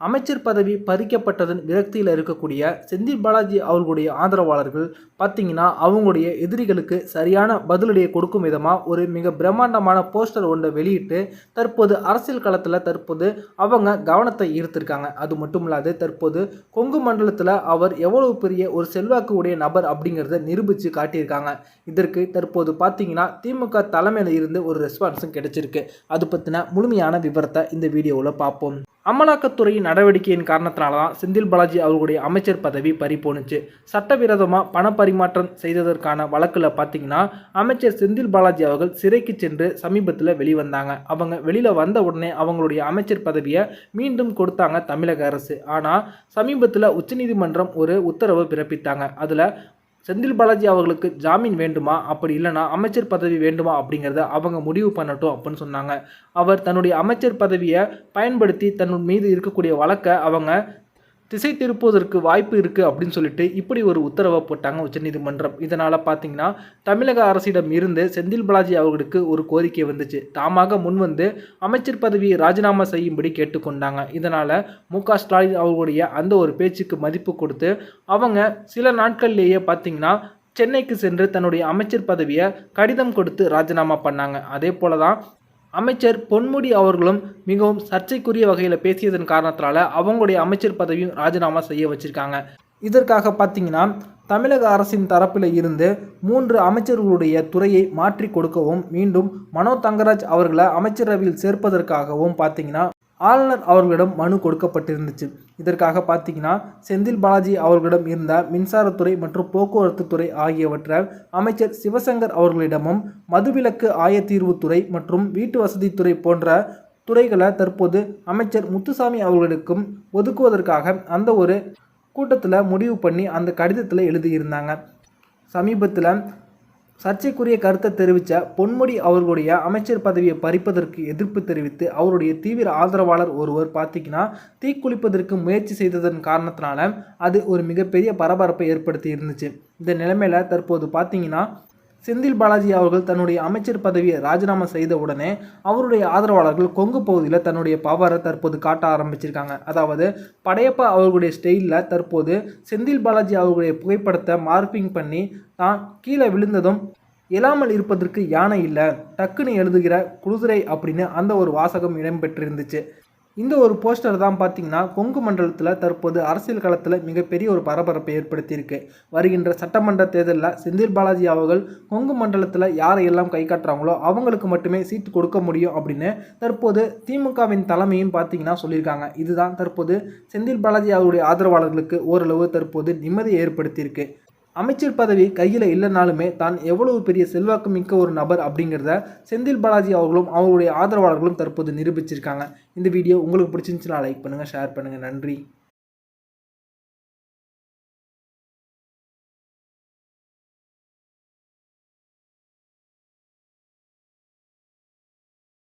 அமைச்சர் பதவி பறிக்கப்பட்டதன் விரக்தியில் இருக்கக்கூடிய செந்தில் பாலாஜி அவர்களுடைய ஆதரவாளர்கள் பார்த்தீங்கன்னா அவங்களுடைய எதிரிகளுக்கு சரியான பதிலடியை கொடுக்கும் விதமாக ஒரு மிக பிரம்மாண்டமான போஸ்டர் ஒன்றை வெளியிட்டு தற்போது அரசியல் களத்தில் தற்போது அவங்க கவனத்தை ஈர்த்திருக்காங்க. அது மட்டும் இல்லாது தற்போது கொங்கு மண்டலத்தில் அவர் எவ்வளவு பெரிய ஒரு செல்வாக்கு உடைய நபர் அப்படிங்கிறத நிரூபித்து காட்டியிருக்காங்க. இதற்கு தற்போது பார்த்தீங்கன்னா திமுக தலைமையில் இருந்து ஒரு ரெஸ்பான்ஸும் கிடைச்சிருக்கு. அது பற்றின முழுமையான விவரத்தை இந்த வீடியோவில் பார்ப்போம். அமலாக்கத்துறையின் நடவடிக்கையின் காரணத்தினால தான் செந்தில் பாலாஜி அவர்களுடைய அமைச்சர் பதவி பறிபோணுச்சு. சட்டவிரோதமாக பண பரிமாற்றம் செய்ததற்கான வழக்கில் பார்த்தீங்கன்னா அமைச்சர் செந்தில் பாலாஜி அவர்கள் சிறைக்கு சென்று சமீபத்தில் வெளிவந்தாங்க. அவங்க வெளியில் வந்த உடனே அவங்களுடைய அமைச்சர் பதவியை மீண்டும் கொடுத்தாங்க தமிழக அரசு. ஆனால் சமீபத்தில் உச்சநீதிமன்றம் ஒரு உத்தரவு பிறப்பித்தாங்க. அதில் செந்தில் பாலாஜி அவர்களுக்கு ஜாமீன் வேண்டுமா? அப்படி இல்லைனா அமைச்சர் பதவி வேண்டுமா? அப்படிங்கிறத அவங்க முடிவு பண்ணட்டும் அப்படின்னு சொன்னாங்க. அவர் தன்னுடைய அமைச்சர் பதவியை பயன்படுத்தி தன் மீது இருக்கக்கூடிய வழக்கை அவங்க திசை திருப்புவதற்கு வாய்ப்பு இருக்குது அப்படின்னு சொல்லிட்டு இப்படி ஒரு உத்தரவை போட்டாங்க உச்சநீதிமன்றம். இதனால் பார்த்தீங்கன்னா தமிழக அரசிடம் இருந்து செந்தில் பாலாஜி அவர்களுக்கு ஒரு கோரிக்கை வந்துச்சு. தாமாக முன்வந்து அமைச்சர் பதவியை ராஜினாமா செய்யும்படி கேட்டுக்கொண்டாங்க. இதனால் மு க ஸ்டாலின் அவர்களுடைய அந்த ஒரு பேச்சுக்கு மதிப்பு கொடுத்து அவங்க சில நாட்கள்லேயே பார்த்தீங்கன்னா சென்னைக்கு சென்று தன்னுடைய அமைச்சர் பதவியை கடிதம் கொடுத்து ராஜினாமா பண்ணாங்க. அதே போல தான் அமைச்சர் பொன்முடி அவர்களும் மிகவும் சர்ச்சைக்குரிய வகையில் பேசியதன் காரணத்தினால அவங்களுடைய அமைச்சர் பதவியும் ராஜினாமா செய்ய வச்சுருக்காங்க. இதற்காக பார்த்தீங்கன்னா தமிழக அரசின் தரப்பில் இருந்து மூன்று அமைச்சர்களுடைய துறையை மாற்றி கொடுக்கவும் மீண்டும் மனோ தங்கராஜ் அவர்களை அமைச்சரவையில் சேர்ப்பதற்காகவும் பார்த்தீங்கன்னா ஆளுநர் அவர்களிடம் மனு கொடுக்கப்பட்டிருந்துச்சு. இதற்காக பார்த்தீங்கன்னா செந்தில் பாலாஜி அவர்களிடம் இருந்த மின்சாரத்துறை மற்றும் போக்குவரத்து துறை ஆகியவற்றை அமைச்சர் சிவசங்கர் அவர்களிடமும் மதுவிலக்கு ஆயத்தீர்வுத்துறை மற்றும் வீட்டு வசதித்துறை போன்ற துறைகளை தற்போது அமைச்சர் முத்துசாமி அவர்களுக்கும் ஒதுக்குவதற்காக அந்த ஒரு கூட்டத்தில் முடிவு பண்ணி அந்த கடிதத்தில் எழுதியிருந்தாங்க. சமீபத்தில் சர்ச்சைக்குரிய கருத்தை தெரிவித்த பொன்முடி அவர்களுடைய அமைச்சர் பதவியை பறிப்பதற்கு எதிர்ப்பு தெரிவித்து அவருடைய தீவிர ஆதரவாளர் ஒருவர் பார்த்தீங்கன்னா தீக்குளிப்பதற்கு முயற்சி செய்ததன் காரணத்தினால அது ஒரு மிகப்பெரிய பரபரப்பை ஏற்படுத்தி இருந்துச்சு. இந்த நிலைமையில் தற்போது பார்த்தீங்கன்னா செந்தில் பாலாஜி அவர்கள் தன்னுடைய அமைச்சர் பதவியை ராஜினாமா செய்த உடனே அவருடைய ஆதரவாளர்கள் கொங்கு பகுதியில் தன்னுடைய பவரை தற்போது காட்ட ஆரம்பிச்சிருக்காங்க. அதாவது படையப்பா அவர்களுடைய ஸ்டைலில் தற்போது செந்தில் பாலாஜி அவர்களுடைய புகைப்படத்தை மார்பிங் பண்ணி தான் கீழே விழுந்ததும் எழாமல் இருப்பதற்கு யானை இல்லை டக்குன்னு எழுதுகிற குளிரை அப்படின்னு அந்த ஒரு வாசகம் இடம்பெற்றிருந்துச்சு இந்த ஒரு போஸ்டர் தான் பார்த்தீங்கன்னா கொங்கு மண்டலத்தில் தற்போது அரசியல் களத்தில் மிகப்பெரிய ஒரு பரபரப்பை ஏற்படுத்தியிருக்கு. வருகின்ற சட்டமன்ற தேர்தலில் செந்தில் பாலாஜி அவர்கள் கொங்கு மண்டலத்தில் யாரையெல்லாம் கை காட்டுறாங்களோ அவங்களுக்கு மட்டுமே சீட்டு கொடுக்க முடியும் அப்படின்னு தற்போது திமுகவின் தலைமையும் பார்த்தீங்கன்னா சொல்லியிருக்காங்க. இதுதான் தற்போது செந்தில் பாலாஜி அவருடைய ஆதரவாளர்களுக்கு ஓரளவு தற்போது நிம்மதியை ஏற்படுத்தியிருக்கு. அமைச்சர் பதவி கையில் இல்லைனாலுமே தான் எவ்வளவு பெரிய செல்வாக்கு மிக்க ஒரு நபர் அப்படிங்கிறத செந்தில் பாலாஜி அவர்களும் அவருடைய ஆதரவாளர்களும் தற்போது நிரூபிச்சிருக்காங்க. இந்த வீடியோ உங்களுக்கு பிடிச்சிருந்துச்சுன்னா லைக் பண்ணுங்கள் ஷேர் பண்ணுங்கள் நன்றி.